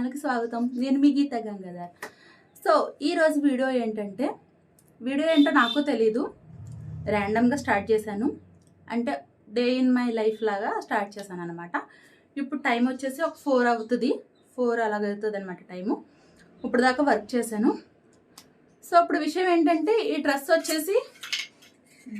ఛానల్కి స్వాగతం. నేను మీ గీత గంగాధర్. సో ఈరోజు వీడియో ఏంటంటే వీడియో ఏంటో నాకు తెలీదు. ర్యాండమ్గా స్టార్ట్ చేశాను. అంటే డే ఇన్ మై లైఫ్ లాగా స్టార్ట్ చేశాను అనమాట ఇప్పుడు టైం వచ్చేసి ఒక ఫోర్ అవుతుంది. ఫోర్ అలాగవుతుంది అనమాట టైము. ఇప్పుడు దాకా వర్క్ చేశాను. సో ఇప్పుడు విషయం ఏంటంటే ఈ డ్రెస్ వచ్చేసి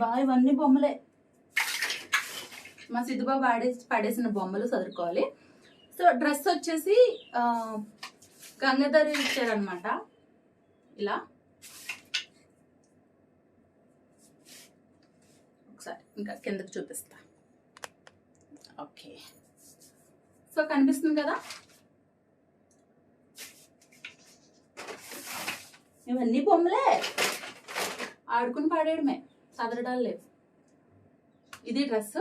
బా ఇవన్నీ బొమ్మలే. మా సిద్ధుబాబు ఆడేసి పడేసిన బొమ్మలు చదువుకోవాలి డ్రెస్ వచ్చేసి గంగాధర్ ఇచ్చారనమాట ఇలా. ఒకసారి ఇంకా కిందకి చూపిస్తా. ఓకే. సో కనిపిస్తుంది కదా? ఇవన్నీ బొమ్మలే. ఆడుకుని పాడేయడమే. చదరడాలు లేవు. ఇది డ్రెస్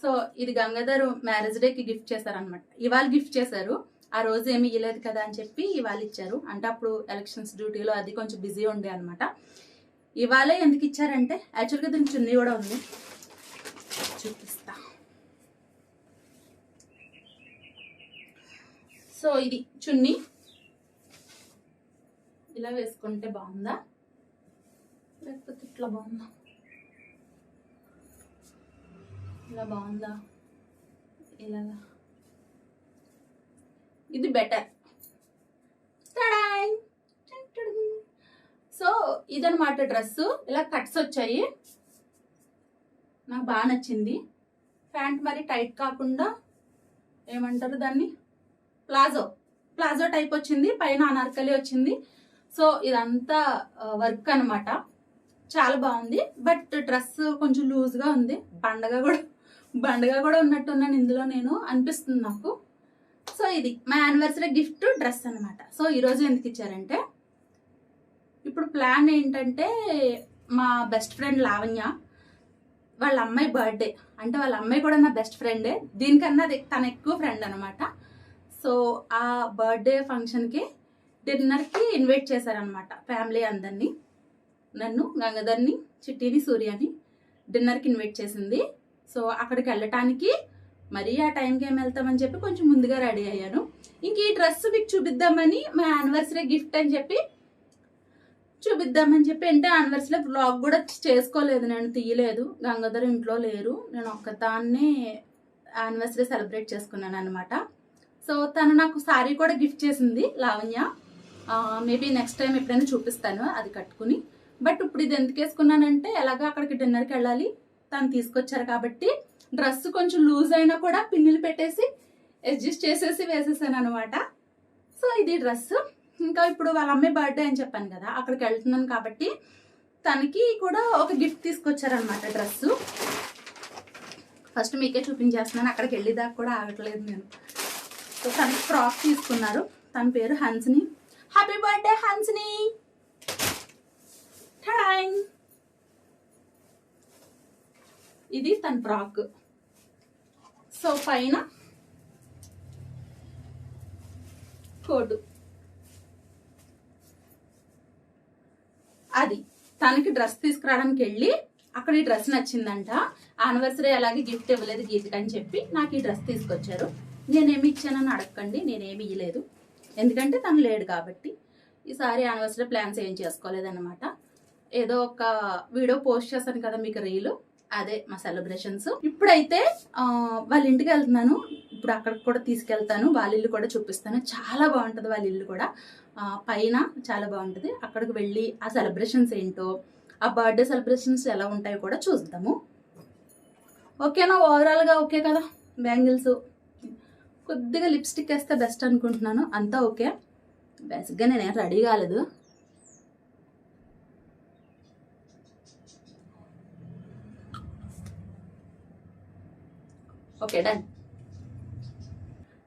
సో ఇది గంగాధర్ మ్యారేజ్ డేకి గిఫ్ట్ చేశారనమాట ఇవాళ గిఫ్ట్ చేశారు. ఆ రోజు ఏమి ఇవ్వలేదు కదా అని చెప్పి ఇవాళ ఇచ్చారు. అంటే అప్పుడు ఎలక్షన్స్ డ్యూటీలో అది కొంచెం బిజీ ఉండే అనమాట ఇవాళే ఎందుకు ఇచ్చారంటే యాక్చువల్గా దీనికి చున్నీ కూడా ఉంది. చూపిస్తా. సో ఇది చున్నీ. ఇలా వేసుకుంటే బాగుందా? లేకపోతే ఇట్లా బాగుందా? ఇలా బాగుందా? ఇలాగా. ఇది బెటర్ సో ఇదనమాట డ్రెస్ ఇలా కట్స్ వచ్చాయి. నాకు బాగా నచ్చింది. ప్యాంట్ మరి టైట్ కాకుండా ఏమంటారు దాన్ని? ప్లాజో ప్లాజో టైప్ వచ్చింది. పైన అనార్కలి వచ్చింది. సో ఇదంతా వర్క్ అన్నమాట. చాలా బాగుంది. బట్ డ్రెస్ కొంచెం లూజ్గా ఉంది. పండగ కూడా బండగా కూడా ఉన్నట్టున్నాను ఇందులో నేను అనిపిస్తుంది నాకు. సో ఇది మా యానివర్సరీ గిఫ్ట్ డ్రెస్ అనమాట సో ఈరోజు ఎందుకు ఇచ్చారంటే ఇప్పుడు ప్లాన్ ఏంటంటే మా బెస్ట్ ఫ్రెండ్ లావణ్య వాళ్ళ అమ్మాయి బర్త్డే అంటే వాళ్ళ అమ్మాయి కూడా నా బెస్ట్ ఫ్రెండే దీనికన్నా అది తన ఎక్కువ ఫ్రెండ్ అనమాట సో ఆ బర్త్డే ఫంక్షన్కి డిన్నర్కి ఇన్వైట్ చేశారనమాట ఫ్యామిలీ అందరినీ. నన్ను గంగాధర్ని చిట్టిని సూర్యని డిన్నర్కి ఇన్వైట్ చేసింది. సో అక్కడికి వెళ్ళటానికి మరీ ఆ టైంకి ఏం వెళ్తామని చెప్పి కొంచెం ముందుగా రెడీ అయ్యాను. ఇంక ఈ డ్రెస్ మీకు చూపిద్దామని మా యానివర్సరీ గిఫ్ట్ అని చెప్పి చూపిద్దామని చెప్పి అంటే యానివర్సరీ బ్లాగ్ కూడా చేసుకోలేదు నేను తీయలేదు. గంగాధర్ ఇంట్లో లేరు. నేను ఒక్కదాన్నే యానివర్సరీ సెలబ్రేట్ చేసుకున్నాను అనమాట సో తను నాకు సారీ కూడా గిఫ్ట్ చేసింది లావణ్య. మేబీ నెక్స్ట్ టైం ఎప్పుడైనా చూపిస్తాను అది కట్టుకుని. బట్ ఇప్పుడు ఇది ఎందుకు వేసుకున్నానంటే ఎలాగో అక్కడికి డిన్నర్కి వెళ్ళాలి. తను తీసుకొచ్చారు కాబట్టి డ్రెస్ కొంచెం లూజ్ అయినా కూడా పిన్నులు పెట్టేసి అడ్జస్ట్ చేసేసి వేసేసాను అనమాట సో ఇది డ్రెస్. ఇంకా ఇప్పుడు వాళ్ళ అమ్మాయి బర్త్డే అని చెప్పాను కదా అక్కడికి వెళ్తున్నాను కాబట్టి తనకి కూడా ఒక గిఫ్ట్ తీసుకొచ్చారనమాట డ్రెస్. ఫస్ట్ మీకే చూపించేస్తున్నాను అక్కడికి వెళ్ళేదాకా కూడా ఆగట్లేదు నేను. సో తనకి ఫ్రాక్ తీసుకున్నారు తన పేరు హన్స్ని. Happy birthday హన్స్ని! ఇది తన ఫ్రాక్. సో పైన కోటు. అది తనకి డ్రెస్ తీసుకురావడానికి వెళ్ళి అక్కడ ఈ డ్రెస్ నచ్చిందంట. ఆనివర్సరీ అలాగే గిఫ్ట్ ఇవ్వలేదు గీతకి అని చెప్పి నాకు ఈ డ్రెస్ తీసుకొచ్చారు. నేనేమి ఇచ్చానని అడగండి నేనేమి ఇవ్వలేదు ఎందుకంటే తను లేడు కాబట్టి. ఈసారి యానివర్సరీ ప్లాన్స్ ఏం చేసుకోలేదన్నమాట. ఏదో ఒక వీడియో పోస్ట్ చేశాను కదా మీకు రీలు. అదే మా సెలబ్రేషన్స్ ఇప్పుడైతే వాళ్ళ ఇంటికి వెళ్తున్నాను. ఇప్పుడు అక్కడికి కూడా తీసుకెళ్తాను. వాళ్ళ ఇల్లు కూడా చూపిస్తాను. చాలా బాగుంటుంది వాళ్ళ ఇల్లు కూడా. పైన చాలా బాగుంటుంది. అక్కడికి వెళ్ళి ఆ సెలబ్రేషన్స్ ఏంటో ఆ బర్త్డే సెలబ్రేషన్స్ ఎలా ఉంటాయో కూడా చూద్దాము. ఓకేనా? ఓవరాల్గా ఓకే కదా? బ్యాంగిల్స్ కొద్దిగా లిప్స్టిక్ వేస్తే బెస్ట్ అనుకుంటున్నాను. అంతా ఓకే. బేసిక్గా నేనేం రెడీ కాలేదు. ఓకే డన్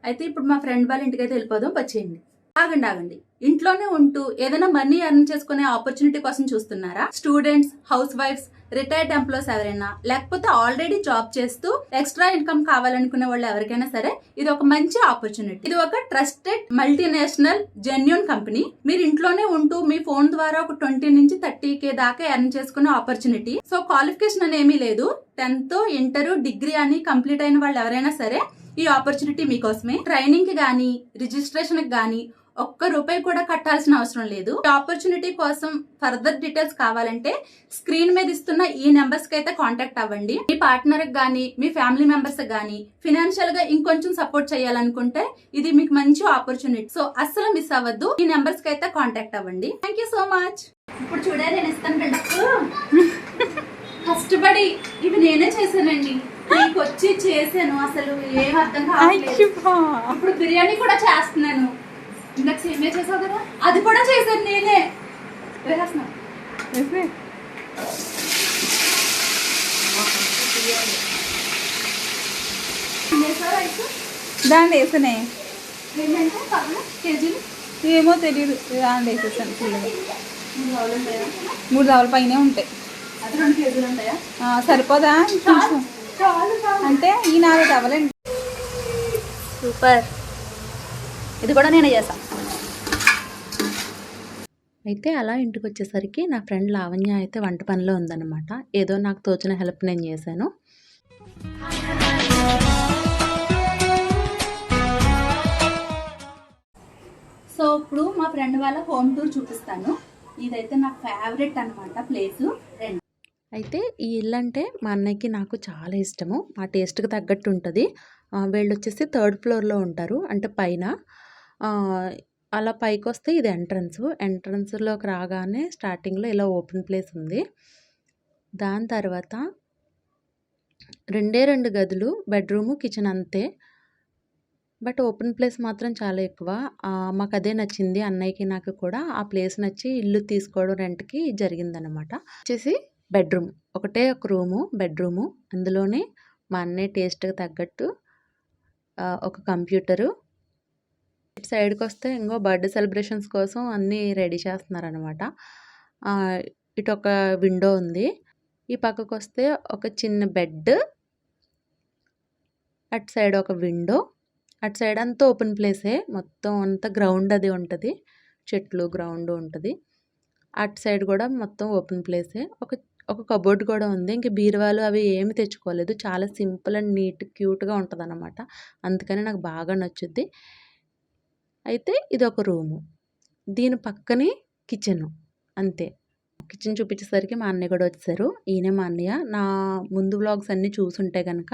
అయితే ఇప్పుడు మా ఫ్రెండ్ వాళ్ళ ఇంటికి అయితే వెళ్ళిపోదాం వచ్చేయండి. ఆగండి ఆగండి. ఇంట్లోనే ఉంటూ ఏదైనా మనీ అర్న్ చేసుకునే ఆపర్చునిటీ కోసం చూస్తున్నారా? స్టూడెంట్స్ హౌస్ వైఫ్స్ రిటైర్డ్ ఎంప్లాయీస్ ఎవరైనా లేకపోతే ఆల్రెడీ జాబ్ చేస్తూ ఎక్స్ట్రా ఇన్కమ్ కావాలనుకునే వాళ్ళు ఎవరికైనా సరే ఇది ఒక మంచి ఆపర్చునిటీ. ఇది ఒక ట్రస్టెడ్ మల్టీనేషనల్ జెన్యున్ కంపెనీ. మీరు ఇంట్లోనే ఉంటూ మీ ఫోన్ ద్వారా ఒక ట్వంటీ నుంచి థర్టీ కే దాకా ఎర్న్ చేసుకునే ఆపర్చునిటీ. సో క్వాలిఫికేషన్ అని ఏమీ లేదు. టెన్త్ ఇంటర్ డిగ్రీ అని కంప్లీట్ అయిన వాళ్ళు ఎవరైనా సరే ఈ ఆపర్చునిటీ మీకోసమే. ట్రైనింగ్కి గానీ రిజిస్ట్రేషన్కి గానీ ఒక్క రూపాయి కూడా కట్టాల్సిన అవసరం లేదు. ఈ ఆపర్చునిటీ కోసం ఫర్దర్ డీటెయిల్స్ కావాలంటే స్క్రీన్ మీద ఇస్తున్న ఈ నెంబర్స్కి అయితే కాంటాక్ట్ అవ్వండి. మీ పార్ట్నర్కి గానీ మీ ఫ్యామిలీ మెంబర్స్కి గానీ ఫినాన్షియల్గా ఇంకొంచెం సపోర్ట్ చేయాలనుకుంటే ఇది మీకు మంచి ఆపర్చునిటీ సో అస్సలు మిస్ అవ్వద్దు. ఈ నెంబర్స్కి అయితే కాంటాక్ట్ అవ్వండి. థ్యాంక్ యూ సో మచ్ ఇప్పుడు చూడే నేను ఇస్తాను బిడ్డకు కష్టపడి ఇవి నేనే చేశానండి. నీకు వచ్చి చేశాను అసలు ఏం అర్థం కావట్లేదు. ఇప్పుడు బిర్యానీ కూడా చేస్తున్నాను. ఇందాక సేమే చేసావు కదా? అది కూడా చేశాను నేనే. వేసేస్తున్నా వేసినాయి ఏమో తెలియదు దాంట్లో వేసేసాను ఫుల్గా మూడు రావుల పైనే ఉంటాయి. అది రెండు కేజీలు ఉంటాయా? ఆ, సరిపోదా? అంటే ఈ నాలుగు టవలండి సూపర్. ఇది కూడా నేనే చేసా అయితే అలా ఇంటికి వచ్చేసరికి నా ఫ్రెండ్ లావణ్య అయితే వంట పనిలో ఉందన్నమాట. ఏదో నాకు తోచిన హెల్ప్ నేను చేశాను. సో ఇప్పుడు మా ఫ్రెండ్ వాళ్ళ హోమ్ టూర్ చూపిస్తాను. ఇదైతే నా ఫేవరెట్ అన్నమాట ప్లేస్. రెండు. అయితే ఈ ఇల్లు అంటే మా అన్నయ్యకి నాకు చాలా ఇష్టము. మా టేస్ట్కి తగ్గట్టు ఉంటుంది వీళ్ళు వచ్చేసి థర్డ్ ఫ్లోర్లో ఉంటారు. అంటే పైన. అలా పైకి వస్తే ఇది ఎంట్రన్స్. ఎంట్రన్స్లోకి రాగానే స్టార్టింగ్లో ఇలా ఓపెన్ ప్లేస్ ఉంది. దాని తర్వాత రెండే రెండు గదులు బెడ్రూము కిచెన్ అంతే. బట్ ఓపెన్ ప్లేస్ మాత్రం చాలా ఎక్కువ. మాకు అదే నచ్చింది. అన్నయ్యకి నాకు కూడా ఆ ప్లేస్ నచ్చి ఇల్లు తీసుకోవడం రెంట్కి జరిగిందనమాట వచ్చేసి బెడ్రూమ్. ఒకటే ఒక రూము బెడ్రూము. అందులోనే మా అన్నయ్య టేస్ట్కి తగ్గట్టు ఒక కంప్యూటరు ఇటు సైడ్కి వస్తే ఇంకో బర్త్డే సెలబ్రేషన్స్ కోసం అన్నీ రెడీ చేస్తున్నారనమాట. ఇటు ఒక విండో ఉంది. ఈ పక్కకు వస్తే ఒక చిన్న బెడ్. అటు సైడ్ ఒక విండో. అటు సైడ్ అంతా ఓపెన్ ప్లేసే. మొత్తం అంతా గ్రౌండ్ అది ఉంటుంది. చెట్లు గ్రౌండ్ ఉంటుంది. అటు సైడ్ కూడా మొత్తం ఓపెన్ ప్లేసే. ఒక ఒక కబోర్డ్ కూడా ఉంది. ఇంక బీరువాలు అవి ఏమి తెచ్చుకోలేదు. చాలా సింపుల్ అండ్ నీట్ క్యూట్గా ఉంటుంది అనమాట అందుకని నాకు బాగా నచ్చుద్ది. అయితే ఇది ఒక రూము. దీని పక్కనే కిచెన్. అంతే. కిచెన్ చూపించేసరికి మా అన్నయ్య కూడా వచ్చారు ఈయనే మా అన్నయ్య. నా ముందు వ్లాగ్స్ అన్నీ చూసుంటే కనుక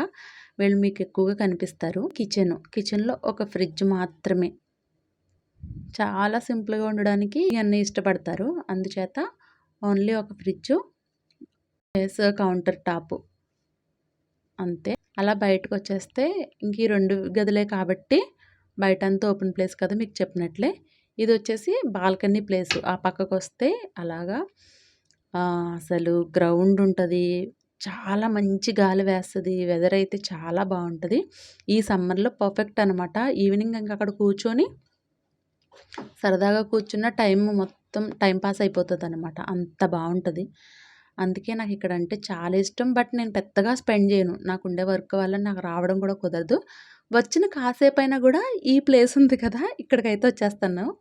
వీళ్ళు మీకు ఎక్కువగా కనిపిస్తారు. కిచెన్. కిచెన్లో ఒక ఫ్రిడ్జ్ మాత్రమే. చాలా సింపుల్గా ఉండడానికి ఇవన్నీ ఇష్టపడతారు. అందుచేత ఓన్లీ ఒక ఫ్రిడ్జ్ ప్లస్ కౌంటర్ టాప్. అంతే. అలా బయటకు వచ్చేస్తే ఇంక ఈ రెండు గదులే కాబట్టి బయట అంతా ఓపెన్ ప్లేస్ కదా మీకు చెప్పినట్లే. ఇది వచ్చేసి బాల్కనీ ప్లేస్. ఆ పక్కకు వస్తే అలాగా అసలు గ్రౌండ్ ఉంటుంది. చాలా మంచి గాలి వేస్తుంది. వెదర్ అయితే చాలా బాగుంటుంది. ఈ సమ్మర్లో పర్ఫెక్ట్ అనమాట ఈవినింగ్ ఇంకా అక్కడ కూర్చొని సరదాగా కూర్చున్న టైం మొత్తం టైం పాస్ అయిపోతుంది అనమాట అంత బాగుంటుంది. అందుకే నాకు ఇక్కడ అంటే చాలా ఇష్టం. బట్ నేను పెద్దగా స్పెండ్ చేయను. నాకు ఉండే వర్క్ వల్ల నాకు రావడం కూడా కుదరదు. వచ్చిన కాసేపు అయినా కూడా ఈ ప్లేస్ ఉంది కదా ఇక్కడికైతే వచ్చేస్తాను.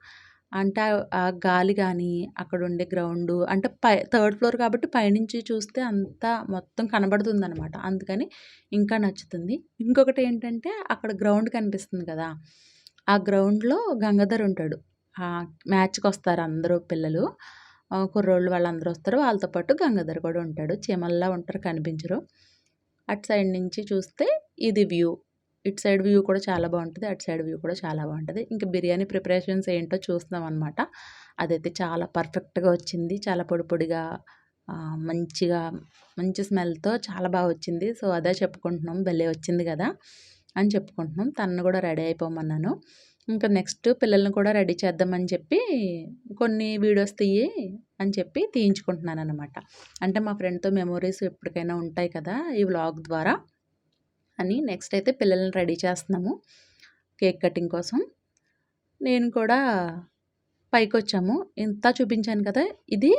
అంటే ఆ- గాలి కానీ అక్కడ ఉండే గ్రౌండ్ అంటే పై థర్డ్ ఫ్లోర్ కాబట్టి పైనుంచి చూస్తే అంతా మొత్తం కనబడుతుంది అనమాట అందుకని ఇంకా నచ్చుతుంది. ఇంకొకటి ఏంటంటే అక్కడ గ్రౌండ్ కనిపిస్తుంది కదా ఆ గ్రౌండ్లో గంగాధర్ ఉంటాడు. మ్యాచ్కి వస్తారు అందరూ పిల్లలు. కుర్రోళ్ళు వాళ్ళందరూ వస్తారు. వాళ్ళతో పాటు గంగాధర్ కూడా ఉంటాడు. చీమల్లా ఉంటారు కనిపించరు. అటు సైడ్ నుంచి చూస్తే ఇది వ్యూ. ఇటు సైడ్ వ్యూ కూడా చాలా బాగుంటుంది. అటు సైడ్ వ్యూ కూడా చాలా బాగుంటుంది. ఇంకా బిర్యానీ ప్రిపరేషన్స్ ఏంటో చూస్తున్నాం అనమాట అదైతే చాలా పర్ఫెక్ట్గా వచ్చింది. చాలా పొడి పొడిగా మంచిగా మంచి స్మెల్తో చాలా బాగా వచ్చింది. సో అదే చెప్పుకుంటున్నాం. భలే వచ్చింది కదా అని చెప్పుకుంటున్నాం. తను కూడా రెడీ అయిపోమన్నాను. ఇంకా నెక్స్ట్ పిల్లల్ని కూడా రెడీ చేద్దామని చెప్పి కొన్ని వీడియోస్ తీయి అని చెప్పి తీయించుకుంటున్నాను అనమాట అంటే మా ఫ్రెండ్తో మెమొరీస్ ఎప్పటికైనా ఉంటాయి కదా ఈ వ్లాగ్ ద్వారా అని నెక్స్ట్ అయితే పిల్లల్ని రెడీ చేస్తున్నాము కేక్ కటింగ్ కోసం. నేను కూడా పైకి వచ్చాము ఇంత చూపించాను కదా ఇది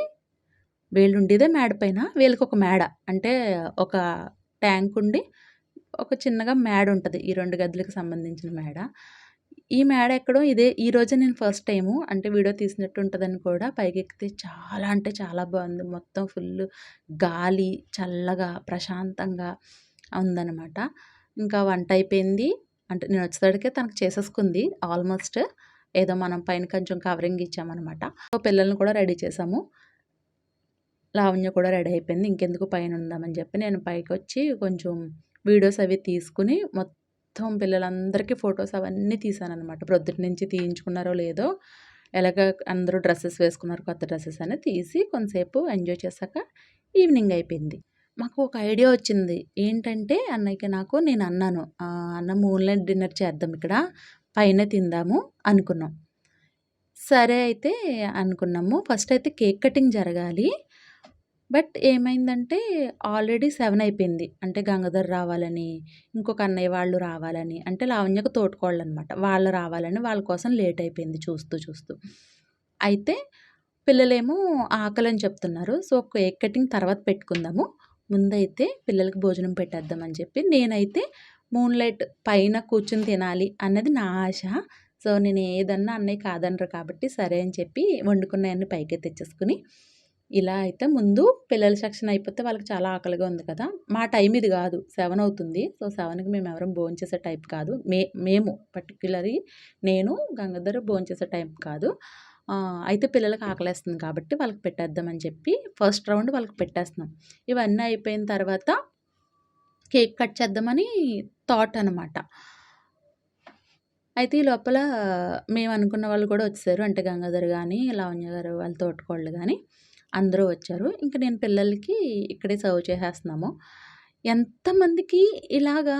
వీళ్ళు ఉండేదే మేడ పైన వీళ్ళకి ఒక మేడ. అంటే ఒక ట్యాంక్ ఉండి ఒక చిన్నగా మేడ ఉంటుంది. ఈ రెండు గదులకు సంబంధించిన మేడ. ఈ మేడ ఎక్కడో ఇదే ఈ రోజే నేను ఫస్ట్ టైము అంటే వీడియో తీసినట్టు ఉంటుందని కూడా పైకెక్కితే చాలా అంటే చాలా బాగుంది. మొత్తం ఫుల్ గాలి చల్లగా ప్రశాంతంగా ఉందన్నమాట. ఇంకా వంట అయిపోయింది. అంటే నేను వచ్చేసరికి తనకు చేసేసుకుంది. ఆల్మోస్ట్ ఏదో మనం పైన కొంచెం కవరింగ్ ఇచ్చామన్నమాట. పిల్లల్ని కూడా రెడీ చేసాము. లావణ్య కూడా రెడీ అయిపోయింది. ఇంకెందుకు పైన ఉందామని చెప్పి నేను పైకి వచ్చి కొంచెం వీడియోస్ అవి తీసుకుని మొత్తం పిల్లలందరికీ ఫొటోస్ అవన్నీ తీసాను అనమాట ప్రొద్దుటి నుంచి తీయించుకున్నారో లేదో ఎలాగ అందరూ డ్రెస్సెస్ వేసుకున్నారు కొత్త డ్రెస్సెస్ అని తీసి కొంతసేపు ఎంజాయ్ చేశాక ఈవినింగ్ అయిపోయింది. మాకు ఒక ఐడియా వచ్చింది. ఏంటంటే అన్నయ్యకి నాకు నేను అన్నాను అన్న మూన్లైట్ డిన్నర్ చేద్దాం ఇక్కడ పైన తిందాము అనుకున్నాం. సరే అయితే అనుకున్నాము. ఫస్ట్ అయితే కేక్ కటింగ్ జరగాలి. బట్ ఏమైందంటే ఆల్రెడీ సెవెన్ అయిపోయింది. అంటే గంగాధర్ రావాలని ఇంకొక అన్నయ్య వాళ్ళు రావాలని అంటే లావణ్యకు తోటకోళ్ళు అనమాట వాళ్ళు రావాలని వాళ్ళ కోసం లేట్ అయిపోయింది చూస్తూ చూస్తూ. అయితే పిల్లలేమో ఆకలి అని చెప్తున్నారు. సో కేక్ కటింగ్ తర్వాత పెట్టుకుందాము. ముందైతే పిల్లలకి భోజనం పెట్టేద్దామని చెప్పి నేనైతే మూన్ లైట్ పైన కూర్చుని తినాలి అన్నది నా ఆశ. సో నేను ఏదన్నా అన్నయ్య కాదనరు కాబట్టి సరే అని చెప్పి వండుకున్నాయన్ని పైకి తెచ్చేసుకుని ఇలా అయితే ముందు పిల్లల సెక్షన్ అయిపోతే వాళ్ళకి చాలా ఆకలిగా ఉంది కదా. మా టైం ఇది కాదు. సెవెన్ అవుతుంది. సో సెవెన్కి మేము ఎవరం భోంచేసే టైప్ కాదు. మే మేము పర్టికులర్లీ నేను గంగాధర్ భోంచేసే టైప్ కాదు. అయితే పిల్లలకి ఆకలేస్తుంది కాబట్టి వాళ్ళకి పెట్టేద్దామని చెప్పి ఫస్ట్ రౌండ్ వాళ్ళకి పెట్టేస్తున్నాం. ఇవన్నీ అయిపోయిన తర్వాత కేక్ కట్ చేద్దామని థాట్ అనమాట అయితే ఈ లోపల మేము అనుకున్న వాళ్ళు కూడా వచ్చారు అంటే గంగాధర్ కానీ లావణ్య గారు వాళ్ళ తోటకోళ్ళు కానీ అందరూ వచ్చారు. ఇంకా నేను పిల్లలకి ఇక్కడే సర్వ్ చేసేస్తున్నాము. ఎంతమందికి ఇలాగా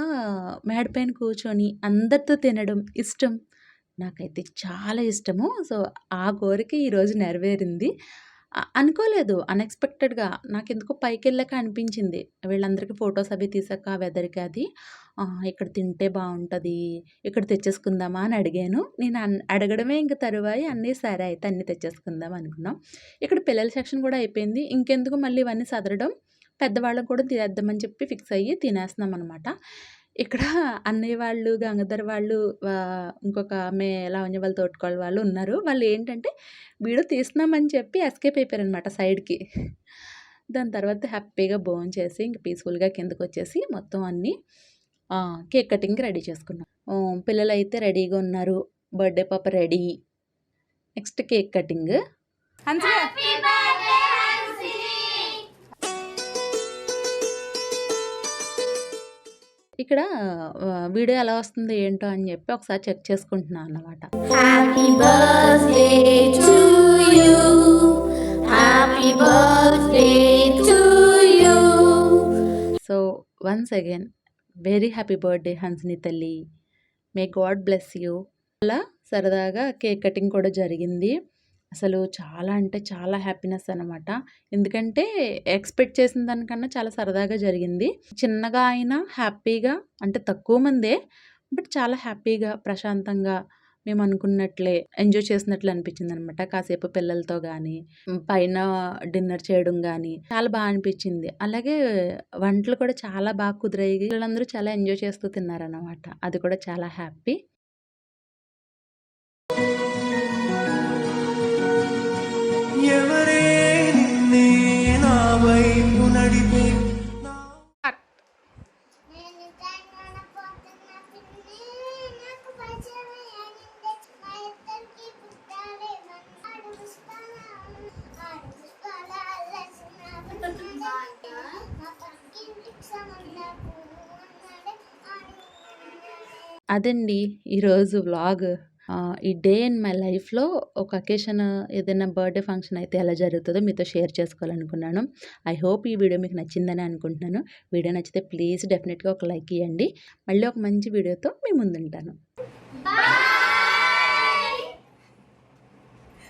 మేడపైన కూర్చొని అందరితో తినడం ఇష్టం? నాకైతే చాలా ఇష్టము. సో ఆ కోరిక ఈరోజు నెరవేరింది. అనుకోలేదు. అన్ఎక్స్పెక్టెడ్గా. నాకు ఎందుకో పైకి వెళ్ళాక అనిపించింది. వీళ్ళందరికీ ఫొటోస్ అవి తీసాక ఆ వెదర్కి అది. ఇక్కడ తింటే బాగుంటుంది ఇక్కడ తెచ్చేసుకుందామా అని అడిగాను. నేను అన్- అడగడమే ఇంక తరువాయి అన్నీ సరే అయితే అన్నీ తెచ్చేసుకుందాం అనుకున్నాం. ఇక్కడ పిల్లల సెక్షన్ కూడా అయిపోయింది. ఇంకెందుకు మళ్ళీ ఇవన్నీ సదరడం? పెద్దవాళ్ళకు కూడా తినేద్దామని చెప్పి ఫిక్స్ అయ్యి తినేస్తున్నాం అనమాట ఇక్కడ అన్నయ్య వాళ్ళు గంగాధర్ వాళ్ళు ఇంకొక ఆమె లావణ్య వాళ్ళ తోటకోళ్ళ వాళ్ళు ఉన్నారు. వాళ్ళు ఏంటంటే వీడియో తీస్తున్నామని చెప్పి ఎస్కేప్ అయిపోయారనమాట సైడ్కి. దాని తర్వాత హ్యాపీగా భోజనం చేసి ఇంక పీస్ఫుల్గా కిందకు వచ్చేసి మొత్తం అన్నీ కేక్ కటింగ్ రెడీ చేసుకున్నాం. పిల్లలు అయితే రెడీగా ఉన్నారు. బర్త్డే పాప రెడీ. Next cake cutting. అంతే ఇక్కడ వీడియో ఎలా వస్తుంది ఏంటో అని చెప్పి ఒకసారి చెక్ చేసుకుంటున్నాను you. So once again very happy birthday Hansini తల్లి. మే గాడ్ బ్లెస్ యూ అలా సరదాగా కేక్ కటింగ్ కూడా జరిగింది. అసలు చాలా అంటే చాలా హ్యాపీనెస్ అనమాట ఎందుకంటే ఎక్స్పెక్ట్ చేసిన దానికన్నా చాలా సరదాగా జరిగింది. చిన్నగా అయినా హ్యాపీగా అంటే తక్కువ మందే బట్ చాలా హ్యాపీగా ప్రశాంతంగా మేము అనుకున్నట్లే ఎంజాయ్ చేసినట్లు అనిపించింది అనమాట కాసేపు పిల్లలతో కానీ పైన డిన్నర్ చేయడం కానీ చాలా బాగా అనిపించింది. అలాగే వంటలు కూడా చాలా బాగా కుదిరాయి. పిల్లలందరూ చాలా ఎంజాయ్ చేస్తూ తిన్నారనమాట అది కూడా చాలా హ్యాపీ. అదండి. ఈరోజు వ్లాగ్. ఈ డే ఇన్ మై లైఫ్లో ఒక అకేషన్ ఏదైనా బర్త్డే ఫంక్షన్ అయితే ఎలా జరుగుతుందో మీతో షేర్ చేసుకోవాలనుకున్నాను. ఐ హోప్ ఈ వీడియో మీకు నచ్చిందని అనుకుంటున్నాను. వీడియో నచ్చితే ప్లీజ్ డెఫినెట్గా ఒక లైక్ ఇవ్వండి మళ్ళీ ఒక మంచి వీడియోతో మీ ముందుంటాను. Bye.